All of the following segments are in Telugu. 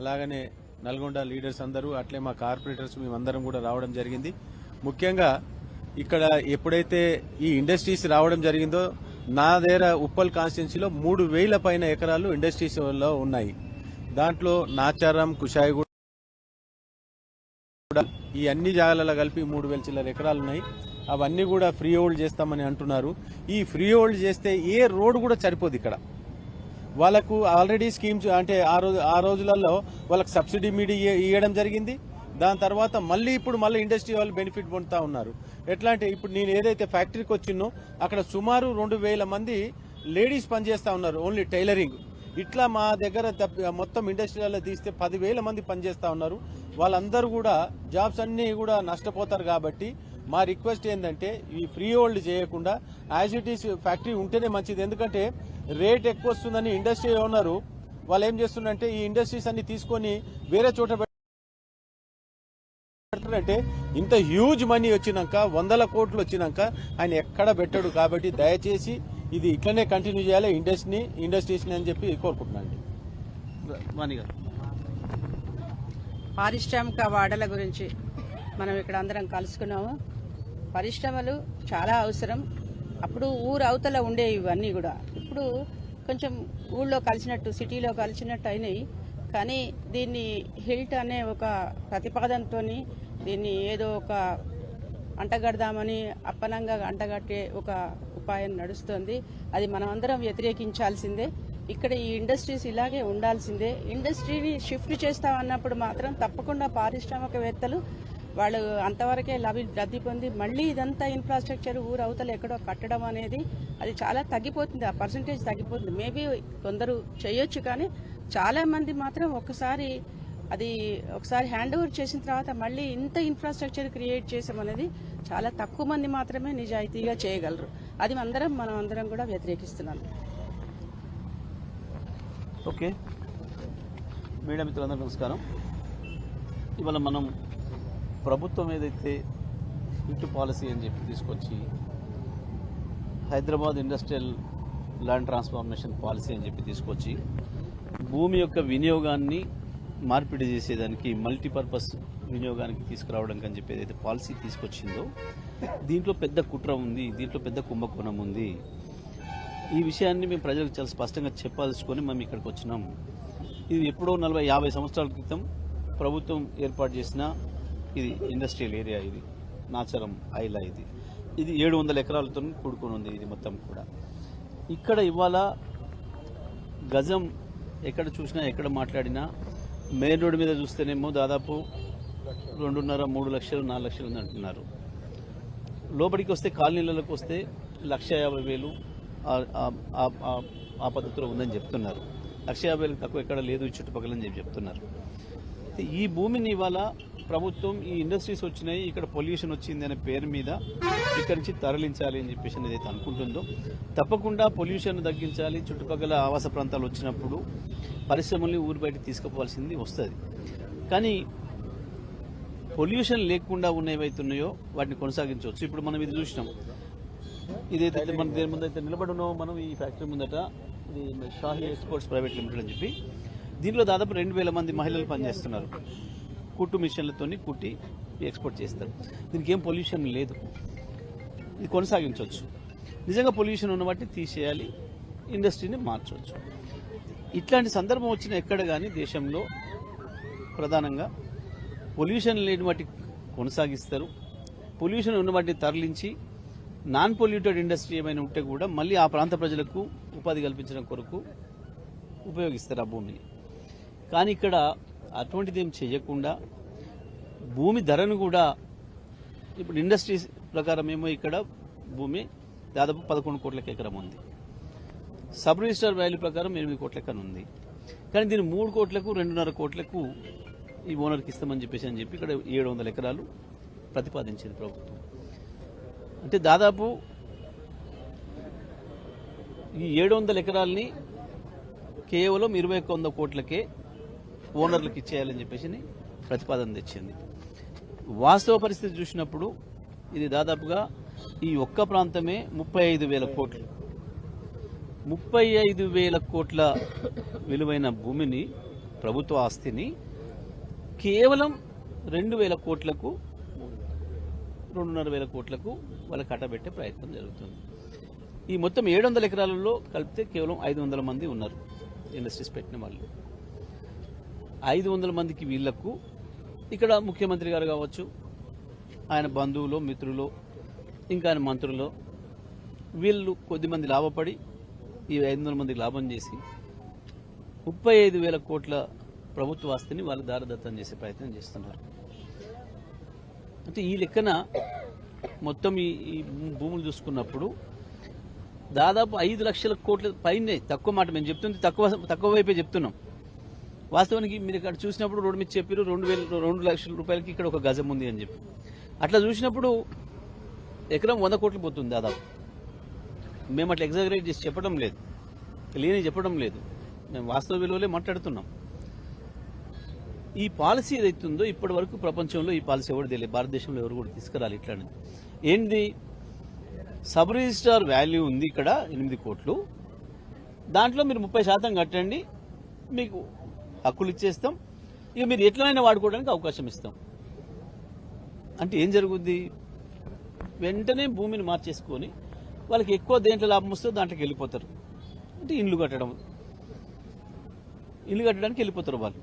అలాగనే నల్గొండ లీడర్స్ అందరూ అట్లే మా కార్పొరేటర్స్ మేమందరం కూడా రావడం జరిగింది. ముఖ్యంగా ఇక్కడ ఎప్పుడైతే ఈ ఇండస్ట్రీస్ రావడం జరిగిందో నా దగ్గర ఉప్పల్ కాన్స్టిట్యున్సీలో మూడు వేల పైన ఎకరాలు ఇండస్ట్రీస్లో ఉన్నాయి. దాంట్లో నాచారం కుషాయిగూడ కూడా ఈ అన్ని జాగాలలో కలిపి మూడు వేల చిల్లర ఎకరాలు ఉన్నాయి. అవన్నీ కూడా ఫ్రీ హోల్డ్ చేస్తామని అంటున్నారు. ఈ ఫ్రీ హోల్డ్ చేస్తే ఏ రోడ్ కూడా సరిపోదు ఇక్కడ. వాళ్ళకు ఆల్రెడీ స్కీమ్స్ అంటే ఆ రోజు ఆ రోజులలో వాళ్ళకి సబ్సిడీ మీడి ఇవ్వడం జరిగింది. దాని తర్వాత మళ్ళీ ఇప్పుడు మళ్ళీ ఇండస్ట్రీ వాళ్ళు బెనిఫిట్ పొందుతా ఉన్నారు. ఎట్లా అంటే ఇప్పుడు నేను ఏదైతే ఫ్యాక్టరీకి వచ్చినో అక్కడ సుమారు రెండు వేల మంది లేడీస్ పనిచేస్తూ ఉన్నారు ఓన్లీ టైలరింగ్ ఇట్లా మా దగ్గర మొత్తం ఇండస్ట్రీలలో తీస్తే పదివేల మంది పనిచేస్తూ ఉన్నారు. వాళ్ళందరూ కూడా జాబ్స్ అన్నీ కూడా నష్టపోతారు కాబట్టి మా రిక్వెస్ట్ ఏంటంటే ఈ ఫ్రీ హోల్డ్ చేయకుండా యాజ్ ఇట్ ఈస్ ఫ్యాక్టరీ ఉంటేనే మంచిది. ఎందుకంటే రేట్ ఎక్కువ వస్తుందని ఇండస్ట్రీ ఓనరు వాళ్ళు ఏం చేస్తున్నారంటే ఈ ఇండస్ట్రీస్ అన్ని తీసుకొని వేరే చోట పెడతారంటే ఇంత హ్యూజ్ మనీ వచ్చినాక వందల కోట్లు వచ్చినాక ఆయన ఎక్కడ పెట్టడు కాబట్టి దయచేసి ఇది ఇట్లనే కంటిన్యూ చేయాలి ఇండస్ట్రీని ఇండస్ట్రీస్ని అని చెప్పి కోరుకుంటున్నాను. పారిశ్రామిక వాడల గురించి మనం ఇక్కడ అందరం కలుసుకున్నాము. పరిశ్రమలు చాలా అవసరం. అప్పుడు ఊరు అవతల ఉండేవి ఇవన్నీ కూడా. ఇప్పుడు కొంచెం ఊళ్ళో కలిసినట్టు సిటీలో కలిసినట్టు అయినాయి. కానీ దీన్ని హిల్ట్ అనే ఒక ప్రతిపాదనతో దీన్ని ఏదో ఒక అంటగడదామని అప్పనంగా అంటగట్టే ఒక ఉపాయం నడుస్తుంది. అది మనమందరం వ్యతిరేకించాల్సిందే. ఇక్కడ ఈ ఇండస్ట్రీస్ ఇలాగే ఉండాల్సిందే. ఇండస్ట్రీని షిఫ్ట్ చేస్తామన్నప్పుడు మాత్రం తప్పకుండా పారిశ్రామికవేత్తలు వాళ్ళు అంతవరకే లభి లబ్ధి పొంది మళ్ళీ ఇదంతా ఇన్ఫ్రాస్ట్రక్చర్ ఊరు అవతల ఎక్కడో కట్టడం అనేది అది చాలా తగ్గిపోతుంది. ఆ పర్సంటేజ్ తగ్గిపోతుంది. మేబీ కొందరు చేయొచ్చు కానీ చాలా మంది మాత్రం ఒక్కసారి అది ఒకసారి హ్యాండ్ ఓవర్ చేసిన తర్వాత మళ్ళీ ఇంత ఇన్ఫ్రాస్ట్రక్చర్ క్రియేట్ చేసాం అనేది చాలా తక్కువ మంది మాత్రమే నిజాయితీగా చేయగలరు. అది అందరం మనం అందరం కూడా వ్యతిరేకిస్తున్నాం. ఓకే మీడియా మిత్రులందరూ నమస్కారం. ఇవాళ మనం ప్రభుత్వం ఏదైతే ఇంటి పాలసీ అని చెప్పి తీసుకొచ్చి Hyderabad industrial land transformation policy అని చెప్పి తీసుకొచ్చి భూమి యొక్క వినియోగాన్ని మార్పిడి చేసేదానికి మల్టీపర్పస్ వినియోగానికి తీసుకురావడం అని చెప్పి ఏదైతే పాలసీ తీసుకొచ్చిందో దీంట్లో పెద్ద కుట్ర ఉంది దీంట్లో పెద్ద కుంభకోణం ఉంది. ఈ విషయాన్ని మేము ప్రజలకు చాలా స్పష్టంగా చెప్పాల్సుకొని మేము ఇక్కడికి వచ్చినాం. ఇది ఎప్పుడో నలభై యాభై సంవత్సరాల క్రితం ప్రభుత్వం ఏర్పాటు చేసిన ఇది ఇండస్ట్రియల్ ఏరియా ఇది. నాచరం ఐలా ఇది. ఇది ఏడు వందల ఎకరాలతో కూడుకొని ఉంది ఇది మొత్తం కూడా. ఇక్కడ ఇవాళ గజం ఎక్కడ చూసినా ఎక్కడ మాట్లాడినా మెయిన్ రోడ్డు మీద చూస్తేనేమో దాదాపు రెండున్నర మూడు లక్షలు నాలుగు లక్షలు ఉంది అంటున్నారు. లోపలికి వస్తే కాలనీలకు వస్తే లక్ష యాభై వేలు ఆ- పద్ధతిలో ఉందని చెప్తున్నారు. లక్ష యాభై వేలకు తక్కువ ఎక్కడ లేదు ఈ చుట్టుపక్కల అని చెప్పి చెప్తున్నారు. ఈ భూమిని ఇవాళ ప్రభుత్వం ఈ ఇండస్ట్రీస్ వచ్చినాయి ఇక్కడ పొల్యూషన్ వచ్చింది అనే పేరు మీద ఇక్కడి నుంచి తరలించాలి అని చెప్పేసి ఏదైతే అనుకుంటుందో. తప్పకుండా పొల్యూషన్ తగ్గించాలి చుట్టుపక్కల ఆవాస ప్రాంతాలు వచ్చినప్పుడు పరిశ్రమల్ని ఊరు బయట తీసుకుపోవాల్సింది వస్తుంది. కానీ పొల్యూషన్ లేకుండా ఉన్నవైతున్నాయో వాటిని కొనసాగించవచ్చు. ఇప్పుడు మనం ఇది చూసినాం. ఇదైతే మన దేని ముందు అయితే నిలబడి ఉన్నామో మనం ఈ ఫ్యాక్టరీ ముందట. ఇది షాహీ ఎక్స్పోర్ట్స్ ప్రైవేట్ లిమిటెడ్ అని చెప్పి. దీనిలో దాదాపు రెండు వేల మంది మహిళలు పనిచేస్తున్నారు. కుట్టు మిషన్లతోని కుట్టి ఎక్స్పోర్ట్ చేస్తారు. దీనికి ఏం పొల్యూషన్ లేదు. ఇది కొనసాగించవచ్చు. నిజంగా పొల్యూషన్ ఉన్న వాటిని తీసేయాలి. ఇండస్ట్రీని మార్చవచ్చు. ఇట్లాంటి సందర్భం వచ్చిన ఎక్కడ కానీ దేశంలో ప్రధానంగా పొల్యూషన్ లేని వాటి కొనసాగిస్తారు. పొల్యూషన్ ఉన్న వాటిని తరలించి నాన్ పొల్యూటెడ్ ఇండస్ట్రీ ఏమైనా ఉంటే కూడా మళ్ళీ ఆ ప్రాంత ప్రజలకు ఉపాధి కల్పించడం కొరకు ఉపయోగిస్తారు ఆ భూమిని. కానీ ఇక్కడ అటువంటిది ఏం చేయకుండా భూమి ధరను కూడా ఇప్పుడు ఇండస్ట్రీస్ ప్రకారం ఏమో ఇక్కడ భూమి దాదాపు పదకొండు కోట్లకి ఎకరం ఉంది. సబ్ రిజిస్టర్ వాల్యూ ప్రకారం ఎనిమిది కోట్ల ఎకరం ఉంది. కానీ దీన్ని మూడు కోట్లకు రెండున్నర కోట్లకు ఈ ఓనర్కి ఇస్తామని చెప్పేసి అని చెప్పి ఇక్కడ ఏడు వందల ఎకరాలు ప్రతిపాదించింది ప్రభుత్వం. అంటే దాదాపు ఈ ఏడు వందల ఎకరాలని కేవలం ఇరవై ఒక్క వంద కోట్లకే ఓనర్లకు ఇచ్చేయాలని చెప్పేసి ప్రతిపాదన తెచ్చింది. వాస్తవ పరిస్థితి చూసినప్పుడు ఇది దాదాపుగా ఈ ఒక్క ప్రాంతమే ముప్పై ఐదు వేల కోట్లు. ముప్పై ఐదు వేల కోట్ల విలువైన భూమిని ప్రభుత్వ ఆస్తిని కేవలం రెండు వేల కోట్లకు రెండున్నర వేల కోట్లకు వాళ్ళు కట్టబెట్టే ప్రయత్నం జరుగుతుంది. ఈ మొత్తం ఏడు వందల ఎకరాలలో కలిపితే కేవలం ఐదు వందల మంది ఉన్నారు ఇండస్ట్రీస్ పెట్టిన వాళ్ళు. ఐదు వందల మందికి వీళ్ళకు ఇక్కడ ముఖ్యమంత్రి గారు కావచ్చు ఆయన బంధువులు మిత్రులు ఇంకా ఆయన మంత్రులు వీళ్ళు కొద్దిమంది లాభపడి ఈ ఐదు వందల మందికి లాభం చేసి ముప్పై ఐదు వేల కోట్ల ప్రభుత్వ ఆస్తిని వాళ్ళు దారదత్తం చేసే ప్రయత్నం చేస్తున్నారు. అంటే ఈ లెక్కన మొత్తం ఈ ఈ భూములు చూసుకున్నప్పుడు దాదాపు ఐదు లక్షల కోట్ల పైనే తక్కువ మాట మేము చెప్తుంది తక్కువ తక్కువ వైపే చెప్తున్నాం. వాస్తవానికి మీరు ఇక్కడ చూసినప్పుడు రోడ్డు మీద చెప్పారు రెండు వేల రెండు లక్షల రూపాయలకి ఇక్కడ ఒక గజం ఉంది అని చెప్పి. అట్లా చూసినప్పుడు ఎకరం వంద కోట్లు పోతుంది దాదాపు. మేము అట్లా ఎగ్జాగరేట్ చేసి చెప్పడం లేదు. లేని చెప్పడం లేదు. మేము వాస్తవ విలువలే మాట్లాడుతున్నాం. ఈ పాలసీ ఏదైతే ఉందో ఇప్పటి వరకు ప్రపంచంలో ఈ పాలసీ ఎవరు తెలియదు. భారతదేశంలో ఎవరు కూడా తీసుకురాలి ఇట్లానే. ఏంటి సబ్ రిజిస్టార్ వాల్యూ ఉంది ఇక్కడ ఎనిమిది కోట్లు. దాంట్లో మీరు ముప్పై శాతం కట్టండి. మీకు హక్కులు ఇచ్చేస్తాం. ఇక మీరు ఎట్లనైనా వాడుకోవడానికి అవకాశం ఇస్తాం. అంటే ఏం జరుగుద్ది? వెంటనే భూమిని మార్చేసుకొని వాళ్ళకి ఎక్కువ దేంట్లో లాభం వస్తుందో దాంట్లోకి వెళ్ళిపోతారు. అంటే ఇండ్లు కట్టడం. ఇల్లు కట్టడానికి వెళ్ళిపోతారు వాళ్ళు.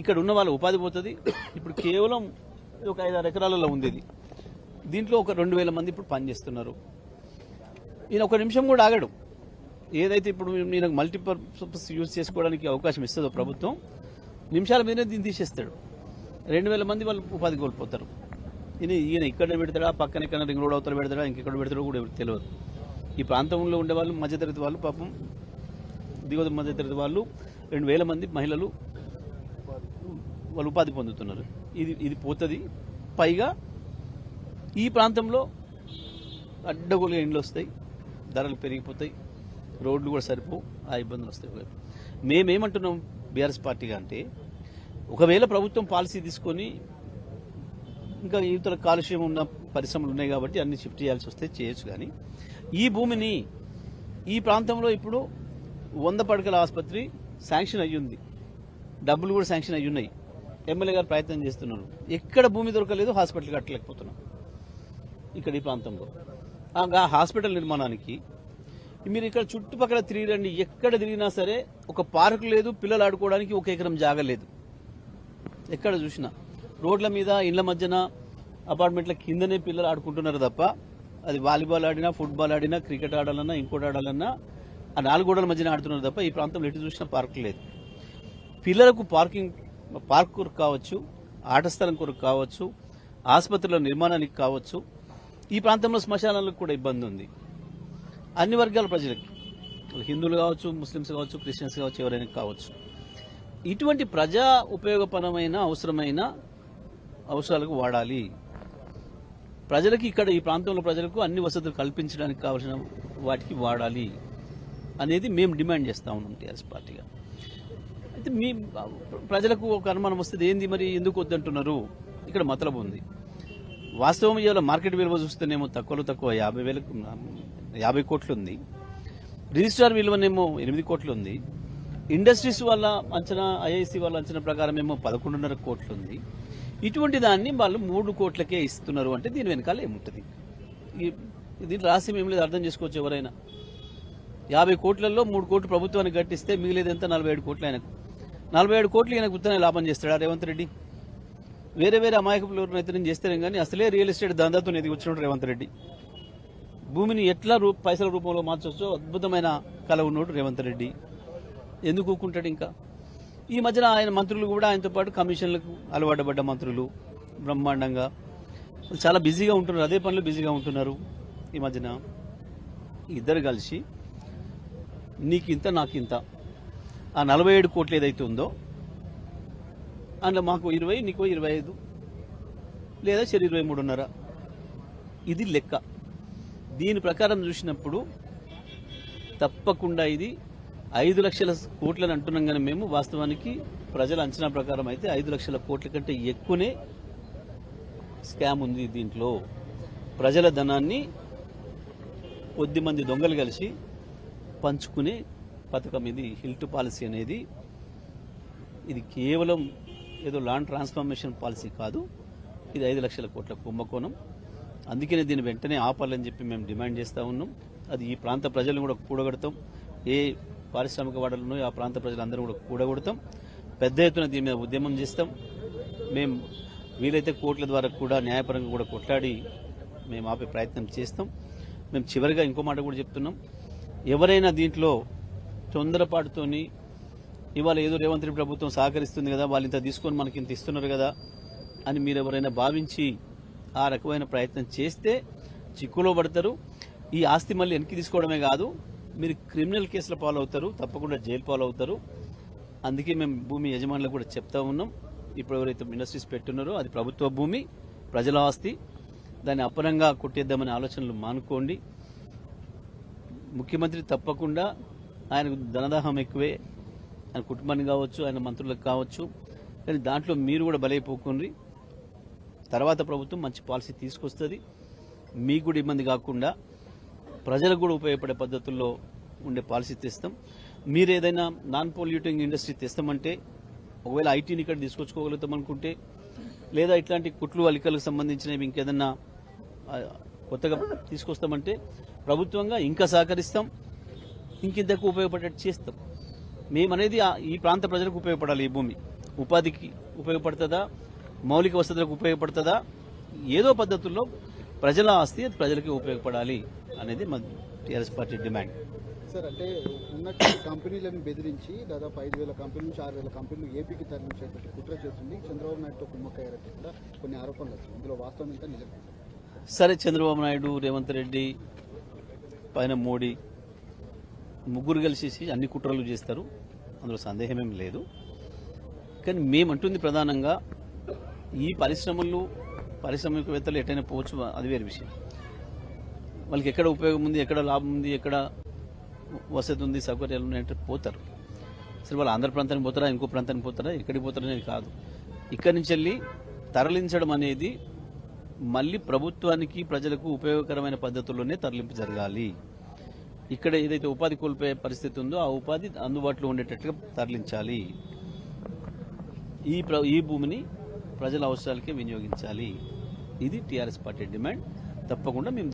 ఇక్కడ ఉన్న వాళ్ళ ఉపాధి పోతుంది. ఇప్పుడు కేవలం ఒక ఐదారు ఎకరాలలో ఉంది ఇది దీంట్లో ఒక రెండు వేల మంది ఇప్పుడు పనిచేస్తున్నారు. ఈయన ఒక నిమిషం కూడా ఆగడు. ఏదైతే ఇప్పుడు నేను మల్టీపర్పస్ యూజ్ చేసుకోవడానికి అవకాశం ఇస్తుందో ప్రభుత్వం నిమిషాల మీదనే దీన్ని తీసేస్తాడు. రెండు వేల మంది వాళ్ళు ఉపాధి కోల్పోతారు. ఈయన ఈయన ఇక్కడ పెడతాడా పక్కన ఎక్కడ రింగ్ రోడ్ అవతల పెడతాడా ఇంకెక్కడ పెడతాడో కూడా తెలియదు. ఈ ప్రాంతంలో ఉండే వాళ్ళు మధ్యతరగతి వాళ్ళు పాపం దిగువ మధ్యతరగతి వాళ్ళు రెండు వేల మంది మహిళలు వాళ్ళు ఉపాధి పొందుతున్నారు. ఇది ఇది పోతుంది. పైగా ఈ ప్రాంతంలో అడ్డగోలుగా ఇండ్లు వస్తాయి ధరలు పెరిగిపోతాయి. రోడ్లు కూడా సరిపోవు ఆ ఇబ్బందులు వస్తాయి. మేమేమంటున్నాం బీఆర్ఎస్ పార్టీగా అంటే ఒకవేళ ప్రభుత్వం పాలసీ తీసుకొని ఇంకా ఇతర కాలుష్యం ఉన్న పరిశ్రమలు ఉన్నాయి కాబట్టి అన్ని షిఫ్ట్ చేయాల్సి వస్తే చేయొచ్చు కానీ ఈ భూమిని ఈ ప్రాంతంలో ఇప్పుడు వంద పడకల ఆసుపత్రి శాంక్షన్ అయ్యింది. డబ్బులు కూడా శాంక్షన్ అయ్యి ఉన్నాయి ఎమ్మెల్యే గారు ప్రయత్నం చేస్తున్నారు. ఎక్కడ భూమి దొరకలేదు హాస్పిటల్ కట్టలేకపోతున్నాం. ఇక్కడ ఈ ప్రాంతంలో. ఆ హాస్పిటల్ నిర్మాణానికి మీరు ఇక్కడ చుట్టుపక్కల తిరిగిరండి. ఎక్కడ తిరిగినా సరే ఒక పార్క్ లేదు పిల్లలు ఆడుకోవడానికి ఒక ఎకరం జాగ లేదు. ఎక్కడ చూసినా. రోడ్ల మీద ఇండ్ల మధ్యన అపార్ట్మెంట్ల కిందనే పిల్లలు ఆడుకుంటున్నారు తప్ప అది వాలీబాల్ ఆడినా ఫుట్బాల్ ఆడినా క్రికెట్ ఆడాలన్నా ఇంకోటి ఆడాలన్నా ఆ నాలుగు గోడల మధ్యన ఆడుతున్నారు తప్ప ఈ ప్రాంతంలో ఎటు చూసినా పార్క్ లేదు. పిల్లలకు పార్కింగ్ పార్క్ కొరకు కావచ్చు ఆట స్థలం కొరకు కావచ్చు ఆసుపత్రుల నిర్మాణానికి కావచ్చు ఈ ప్రాంతంలో శ్మశానాలకు కూడా ఇబ్బంది ఉంది. అన్ని వర్గాల ప్రజలకి. హిందువులు కావచ్చు ముస్లిమ్స్ కావచ్చు క్రిస్టియన్స్ కావచ్చు ఎవరైనా కావచ్చు. ఇటువంటి ప్రజా ఉపయోగపరమైన అవసరమైన అవసరాలకు వాడాలి. ప్రజలకి ఇక్కడ ఈ ప్రాంతంలో ప్రజలకు అన్ని వసతులు కల్పించడానికి కావాల్సిన వాటికి వాడాలి అనేది మేము డిమాండ్ చేస్తూ ఉన్నాం టీఆర్ఎస్ పార్టీగా. అయితే మీ ప్రజలకు ఒక అనుమానం వస్తుంది ఏంది మరి ఎందుకు వద్దంటున్నారు? ఇక్కడ మతలబు ఉంది. వాస్తవం ఇవాళ మార్కెట్ విలువ చూస్తేనేమో తక్కువలో తక్కువ యాభై వేలకు యాభై కోట్లు ఉంది రిజిస్ట్రార్ విలువనేమో ఎనిమిది కోట్లు ఉంది ఇండస్ట్రీస్ వల్ల అంచనా ఐఐసి వాళ్ళ అంచనా ప్రకారం ఏమో పదకొండున్నర కోట్లు ఉంది ఇటువంటి దాన్ని వాళ్ళు మూడు కోట్లకే ఇస్తున్నారు అంటే దీని వెనకాల ఏముంటుంది? దీని రాసి మేము లేదు అర్థం చేసుకోవచ్చు ఎవరైనా. యాభై కోట్లలో మూడు కోట్లు ప్రభుత్వానికి గట్టిస్తే మిగిలేదు ఎంత నలభై ఏడు కోట్లు ఆయనకు. నలభై ఏడు కోట్లు ఈయనకు ఉత్తనే లాభం చేస్తాడా రేవంత్ రెడ్డి? వేరే వేరే అమాయకులు ఎవరినైతే చేస్తారేం కానీ అసలే రియల్ ఎస్టేట్ దందాతో ఎదిగి వచ్చినట్టు రేవంత్ రెడ్డి. భూమిని ఎట్లా రూ పైసల రూపంలో మార్చొచ్చో అద్భుతమైన కళ ఉన్నాడు రేవంత్ రెడ్డి. ఎందుకు ఊకుంటాడు ఇంకా? ఈ మధ్యన ఆయన మంత్రులు కూడా ఆయనతో పాటు కమిషన్లకు అలవాటుపడ్డ మంత్రులు బ్రహ్మాండంగా. చాలా బిజీగా ఉంటున్నారు అదే పనులు బిజీగా ఉంటున్నారు ఈ మధ్యన. ఇద్దరు కలిసి నీకింత నాకింత. ఆ నలభై ఏడు కోట్లు ఏదైతే ఉందో అందులో మాకు ఇరవై నీకు ఇరవై ఐదు లేదా సరే ఇరవై మూడున్నర. ఇది లెక్క. దీని ప్రకారం చూసినప్పుడు తప్పకుండా ఇది ఐదు లక్షల కోట్లని అంటున్నాం కానీ మేము వాస్తవానికి ప్రజల అంచనా ప్రకారం అయితే ఐదు లక్షల కోట్ల కంటే ఎక్కువనే స్కామ్ ఉంది దీంట్లో. ప్రజల ధనాన్ని కొద్ది మంది దొంగలు కలిసి పంచుకునే పథకం ఇది హిల్ట్ పాలసీ అనేది. ఇది కేవలం ఏదో లాండ్ ట్రాన్స్ఫర్మేషన్ పాలసీ కాదు ఇది ఐదు లక్షల కోట్ల కుంభకోణం. అందుకనే దీన్ని వెంటనే ఆపాలని చెప్పి మేము డిమాండ్ చేస్తూ ఉన్నాం. అది ఈ ప్రాంత ప్రజలను కూడా కూడగడతాం. ఏ పారిశ్రామిక వాడలను ఆ ప్రాంత ప్రజలందరూ కూడా కూడగొడతాం. పెద్ద ఎత్తున దీని మీద ఉద్యమం చేస్తాం. మేము వీలైతే కోర్టుల ద్వారా కూడా న్యాయపరంగా కూడా కొట్లాడి మేము ఆపే ప్రయత్నం చేస్తాం. మేము చివరిగా ఇంకో మాట కూడా చెప్తున్నాం. ఎవరైనా దీంట్లో తొందరపాటుతోని ఇవాళ ఏదో రేవంత్ రెడ్డి ప్రభుత్వం సహకరిస్తుంది కదా వాళ్ళు ఇంత తీసుకొని మనకి ఇంత ఇస్తున్నారు కదా అని మీరు ఎవరైనా భావించి ఆ రకమైన ప్రయత్నం చేస్తే చిక్కులో పడతారు. ఈ ఆస్తి మళ్ళీ వెనక్కి తీసుకోవడమే కాదు మీరు క్రిమినల్ కేసుల పాలవుతారు తప్పకుండా జైలు పాలవుతారు అందుకే మేము భూమి యజమానులకు కూడా చెప్తా ఉన్నాం. ఇప్పుడు ఎవరైతే ఇండస్ట్రీస్ పెట్టున్నారో అది ప్రభుత్వ భూమి ప్రజల ఆస్తి. దాన్ని అపరంగా కొట్టేద్దామనే ఆలోచనలు మానుకోండి. ముఖ్యమంత్రి తప్పకుండా ఆయనకు ధనదాహం ఎక్కువే. ఆయన కుటుంబానికి కావచ్చు ఆయన మంత్రులకు కావచ్చు. కానీ దాంట్లో మీరు కూడా బలైపోకుండ్రి తర్వాత ప్రభుత్వం మంచి పాలసీ తీసుకొస్తుంది. మీకు కూడా ఇబ్బంది కాకుండా ప్రజలకు కూడా ఉపయోగపడే పద్ధతుల్లో ఉండే పాలసీ తెస్తాం. మీరు ఏదైనా నాన్ పొల్యూటింగ్ ఇండస్ట్రీ తెస్తామంటే ఒకవేళ ఐటీని ఇక్కడ తీసుకొచ్చుకోగలుగుతాం అనుకుంటే లేదా ఇట్లాంటి కుట్లు అలికలకు సంబంధించినవి ఇంకేదన్నా కొత్తగా తీసుకొస్తామంటే ప్రభుత్వంగా ఇంకా సహకరిస్తాం ఇంకింతకు ఉపయోగపడేట్టు చేస్తాం. మేమనేది ఈ ప్రాంత ప్రజలకు ఉపయోగపడాలి ఈ భూమి. ఉపాధికి ఉపయోగపడుతుందా? మౌలిక వసతులకు ఉపయోగపడుతుందా? ఏదో పద్ధతుల్లో ప్రజల ఆస్తి ప్రజలకి ఉపయోగపడాలి అనేది మా టీఆర్ఎస్ పార్టీ డిమాండ్. సార్ అంటే ఉన్నటువంటి కంపెనీలను బెదిరించి దాదాపు ఐదు వేల కంపెనీల నుంచి ఆరు వేల కంపెనీలు ఏపీకి తరలించేటువంటి కుట్ర చేస్తుంది. చంద్రబాబు నాయుడుతో కుమ్మక్కయ్యారని కూడా కొన్ని ఆరోపణలు వస్తాయి ఇందులో వాస్తవం ఎంత నిజం సరే చంద్రబాబు నాయుడు రేవంత్ రెడ్డి పైన మోడీ ముగ్గురు కలిసేసి అన్ని కుట్రలు చేస్తారు. అందులో సందేహమేం లేదు. కానీ మేమంటుంది ప్రధానంగా ఈ పరిశ్రమలు పారిశ్రామికవేత్తలు ఎటైనా పోవచ్చు అది వేరే విషయం. వాళ్ళకి ఎక్కడ ఉపయోగం ఉంది ఎక్కడ లాభం ఉంది ఎక్కడ వసతి ఉంది సౌకర్యాలు ఉన్నాయంటే పోతారు. సరే వాళ్ళు ఆంధ్ర ప్రాంతానికి పోతారా ఇంకో ప్రాంతానికి పోతారా ఎక్కడికి పోతారా అనేది కాదు. ఇక్కడి నుంచి వెళ్ళి తరలించడం అనేది మళ్ళీ ప్రభుత్వానికి ప్రజలకు ఉపయోగకరమైన పద్ధతుల్లోనే తరలింపు జరగాలి. ఇక్కడ ఏదైతే ఉపాధి కోల్పోయే పరిస్థితి ఉందో ఆ ఉపాధి అందుబాటులో ఉండేటట్టుగా తరలించాలి. ఈ ప్ర ఈ భూమిని ప్రజల అవసరాలకే వినియోగించాలి. ఇది టీఆర్ఎస్ పార్టీ డిమాండ్. తప్పకుండా మేము